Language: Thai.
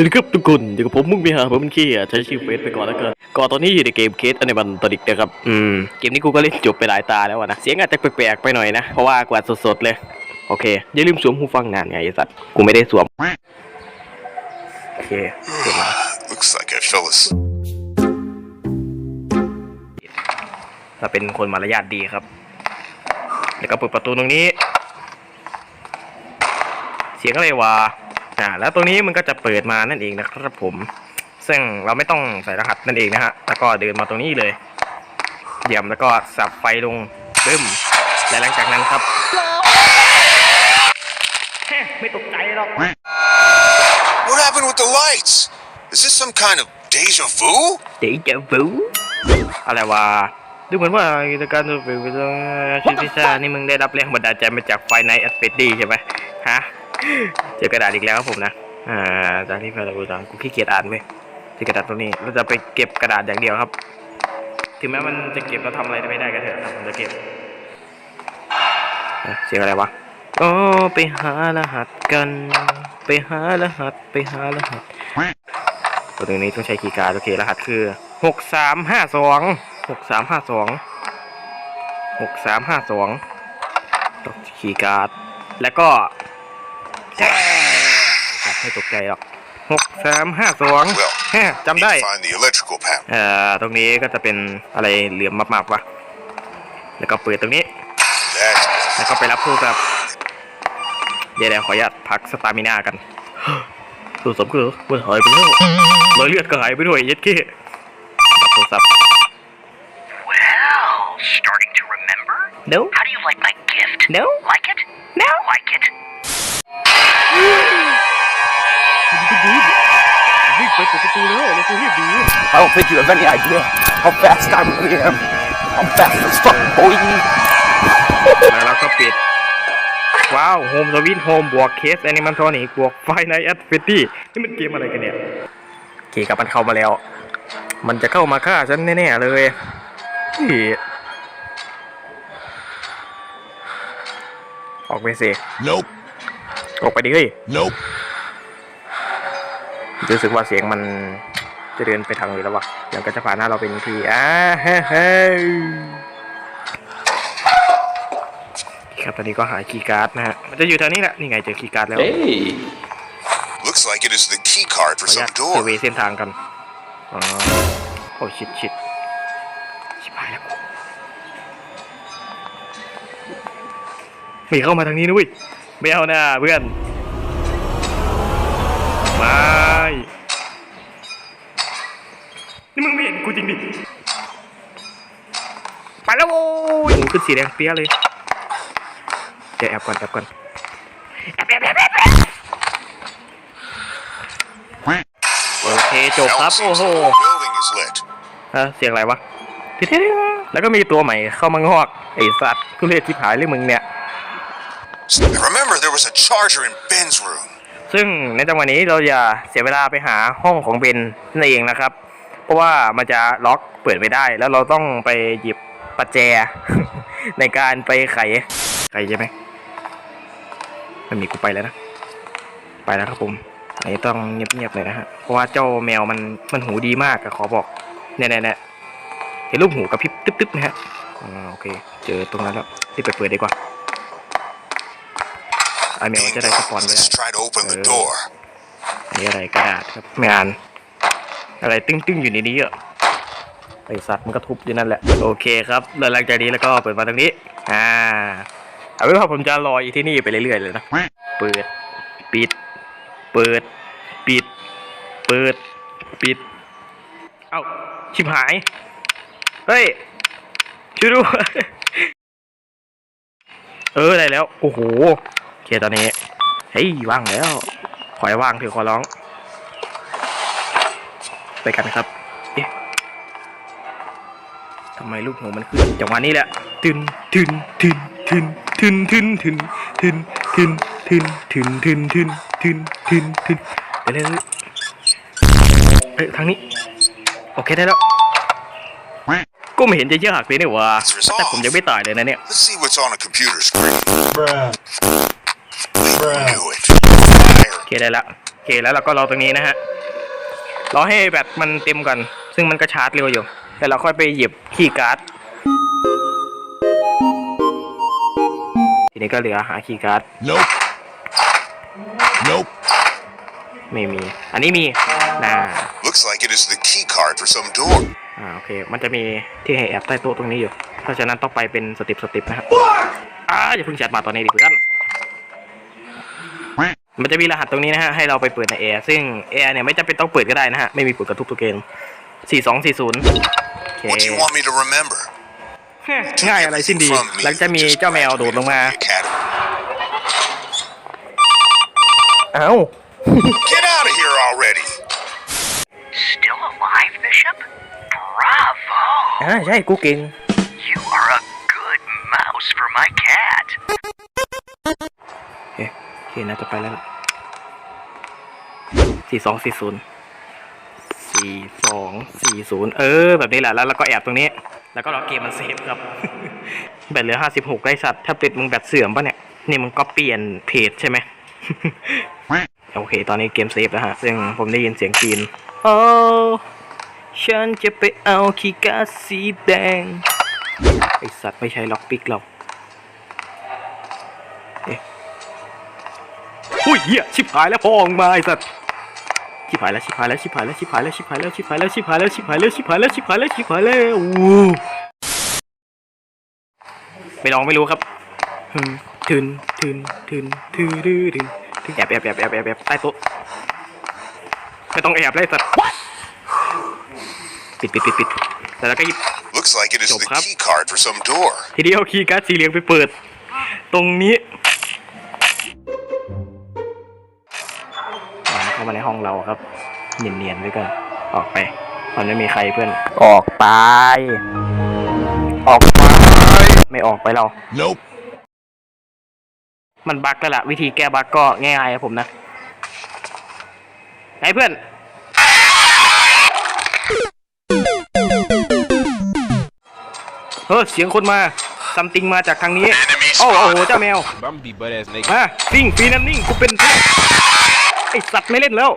สวัสดีครับทุกคนอยู่กับผมมุกมีหาผมเป็นขี้อะใช้ชื่อเฟซไปก่อนแล้วกันก็ตอนนี้อยู่ในเกมเคสอันในบันตอดิกนะครับอืมเกมนี้กูก็เล่นจบไปหลายตาแล้วอะนะเสียงอาจจะแปลกๆไปหน่อยนะเพราะว่ากวาดสดๆเลยโอเคอย่าลืมสวมหูฟังนานไงไอ้สัตว์กูไม่ได้สวมโอเคเสร็จแล้ว Looks like I fell asleep. ถ้าเป็นคนมารยาทดีครับ แล้วก็เปิดประตูตรงนี้ เสียงอะไรวะ อ่า แล้วตรงนี้มันก็จะเปิดมานั่นเองนะครับผม ซึ่งเราไม่ต้องใส่รหัสนั่นเองนะฮะ แล้วก็เดินมาตรงนี้เลยเยี่ยมแล้วก็สับไฟลงบึ้ม และหลังจากนั้นครับเฮ้ไม่ตกใจหรอก What happened with the lights? Is this some kind of deja vu? เดี๋ยวจะฟูอะไรวะดูเหมือนว่ากิจการตัวเป็นชิพิซานี่มึงได้รับแรงบันดาลใจมาจากไฟในแอสเปดดี้ใช่ไหมฮะ เจอกระดาษอีกแล้วครับผมนะ อ่าจากที่แฟนเราดูตามกูขี้เกียจอ่านเว้ยที่กระดาษตรงนี้ เราจะไปเก็บกระดาษอย่างเดียวครับ ถึงแม้มันจะเก็บแล้วทำอะไรไม่ได้ก็เถอะแต่ผมจะเก็บเอ๊ะเสียงอะไรวะโอ้ไปหารหัสกัน ไปหารหัส ไปหารหัส ตัวตรงนี้ต้องใช้คีย์การ์ดโอเค รหัสคือหกสามห้าสองหกสามห้าสองหกสามห้าสองต้องคีย์การ์ดแล้วก็ ไม่ตกใจหรอกหกสามห้าสอง Well, ฮะจำ need ได้ to find the electrical panel. เอ่อตรงนี้ก็จะเป็นอะไรเหลี่ยมมากๆวะแล้วก็เปิดตรงนี้ That's แล้วก็ไปรับโทรศัพท์เดี๋ยวเดี๋ยวขออนุญาตพักสตามิน่ากันโทรศัพท์ก็มันหายไปแล้วรอยเลือดก็หายไปด้วยเย็ดเก้รับโทรศัพท์ Well, starting to remember? no How do you like my gift? no Like it? no Like ไปเปิดประตูแล้วเราต้องรีบดู I don't think you have any idea how fast I really am. I'm fast as fuck, boy. แล้วเราก็ปิด ว้าวโฮมสวิตโฮมบวกเคสแอนิมันทอนิกบวกไฟในแอดเฟตตี้นี่มันเกมอะไรกันเนี่ยโอเคครับมันเข้ามาแล้ว มันจะเข้ามาฆ่าฉันแน่ๆเลยเฮ้ยออกไปสิ nope, ออกไปดิเฮ้ย nope. รู้สึกว่าเสียงมันจะเดินไปทางนี้แล้ววะอย่างก็จะผ่านหน้าเราเป็นทีอ่าเฮ้เฮ้ครับตอนนี้ก็หาคีย์การ์ดนะฮะมันจะอยู่ทางนี้แหละนี่ไงเจอคีย์การ์ดแล้ว Looks like it is the key card ขอ for อนุญา some ตเซอร์เว door. ย์เส้นทางกันอ๋อโอ้ชิดชิดชิบหายแล้วมีเข้ามาทางนี้นะเว้ยไม่เอาหน้าเพื่อน ไม่นี่มึงไม่เห็นกูจริงดิ ไปแล้วโว้ยหูขึ้นสีแดงเปี้ยเลยเดี๋ยวแอบก่อนแอบก่อนแอบแอบแอบแอบแอบโอเคจบครับ Now it โอ้ seems โห the whole building is lit. เออเสียงอะไรวะทิดๆแล้วก็มีตัวใหม่เข้ามางอกไอสัตว์ทุเรศที่หายเลยมึงเนี่ย Remember, there was a charger in Ben's room. ซึ่งในจังหวะนี้เราอย่าเสียเวลาไปหาห้องของเบนนั่นเองนะครับ เพราะว่ามันจะล็อกเปิดไม่ได้ แล้วเราต้องไปหยิบปัจแจ ในการไปไขไขใช่ไหมมันมีกูไปแล้วนะ ไปแล้วครับผมอันนี้ต้องเงียบๆเลยนะฮะ เพราะว่าเจ้าแมวมันมันหูดีมากอะขอบอกเนี่ยเนี่ยเนี่ยเห็นรูปหูกระพริบตึ๊บๆนะฮะอ่าโอเค เจอตรงนั้นแล้วรีบไปเปิดดีกว่า อแมวมัน Being จะได้สปอน locked. ไว้ได้ Let's try to open the Uh, door. นี่อะไรกระดาษครับไม่อ่าน อะไรตึ้งๆอยู่ในนี้อะไอสัตว์มันก็ทุบอยู่นั่นแหละ โอเคครับแล้วหลังจากนี้แล้วก็เปิดมาตรงนี้ อ่า เอาไว้ว่าผมจะรออยู่ที่นี่ไปเรื่อยๆเลยนะ เปิด ปิด เปิด ปิด เปิด ปิด เอ้า ชิบหาย เฮ้ยช่วยด้วยเออ ได้แล้ว โอ้โหโอ เคตอนนี้ เฮ้ยว่างแล้ว ขอให้ว่างเถอะขอร้อง ไปกันครับ เอ๊ะทำไมลูกหูมันขึ้นจังหวะนี้แหละทึนทึนทึนทึนทึนทึนทึนทึนทึนทึนทึนทึนทึนทึนทึนทึนไปเลยเอ้ยทางนี้ โอเคได้แล้วก็ไม่เห็นจะยากเลยเนี่ยว่าแต่ผมยังไม่ตายเลยนะเนี่ย โอเคได้ละเคแล้วเราก็รอตรงนี้นะฮะรอให้แบตมันเต็มก่อน ซึ่งมันก็ชาร์จเร็วอยู่แล้วเราค่อยไปหยิบคีย์การ์ดทีนี้ก็เหลือหาคีย์การ์ด Nope. Nope. ไม่มี อันนี้มีน่า Looks like it is the key card for some door. อ่าโอเค มันจะมีที่ให้แอบใต้โต๊ะตรงนี้อยู่ เพราะฉะนั้นต้องไปเป็นสเติปสเติปนะครับอ่าอย่าเพิ่งแชทมาตอนนี้ดิเพื่อน มันจะมีรหัสตรงนี้นะฮะให้เราไปเปิดในแอร์ซึ่งแอร์เนี่ยไม่จำเป็นต้องเปิดก็ได้นะฮะไม่มีผลกระทบตัวเกม4240โอเค What do you want me to remember? ง่ายอะไรสิ้นดี From me. หลังจะมีเจ้าแมวโดดลงมา The academy. เอ้า Get out of here already. Still alive, Bishop? Bravo! อ่าใช่กูเก่ง เคน่าจะไปแล้วล่ะสี่สองสี่ศูนย์สี่สองสี่ศูนย์เออ แบบนี้แหละแล้วเราก็แอบตรงนี้ แล้วก็รอเกมมันเซฟครับ แบตเหลือห้าสิบหกได้สัตว์ถ้าติดมึงแบตเสื่อมปะเนี่ย นี่มึงก็เปลี่ยนเพจใช่ไหมโอเค ตอนนี้เกมเซฟแล้วฮะ ซึ่งผมได้ยินเสียงกรีนโอ้ฉันจะไปเอาคีย์การ์ดสีแดง ไอสัตว์ไม่ใช่ล็อกปิกหรอก ยเหี้ยชิบหายแล้วพ่อออกมาไอ้สัตว์ชิบหายแล้วชิบหายแล้วชิบหายแล้วชิบหายแล้วชิบหายแล้วชิบหายแล้วชิบหายแล้วชิบหายแล้วชิบหายแล้วชิบหายแล้วชิบหายแล้วอู้ไม่ลองไม่รู้ครับฮึมทึนทึนทึนทึนทึนทึนทึนแอบแอบแอบแอบแอบแอบใต้โต๊ะไม่ต้องแอบเลยไอ้สัตว์ปิดปิดปิดปิดแล้วเราก็หยิบ Looks like it is Chụp the khắp. key card for some door. ทีเดียวคีย์การ์ดสีเหลืองไปเปิด ตรงนี้ มาในห้องเราครับเนียนๆไว้ก่อนออกไป มันไม่มีใครเพื่อน ออกไป ออกไป ไม่ออกไปเรา Nope. มันบั๊กแล้วล่ะ วิธีแก้บั๊กก็ง่ายๆครับผมนะไหนเพื่อน เฮ้ยเสียงคนมาซัมติงมาจากทางนี้ โอ้โอ้โหเจ้าแมว I'm gonna be butt ass naked. มาซิ่งฟรีนันนิ่งกูเป็น ไอสัตว์ไม่เล่นแล้ว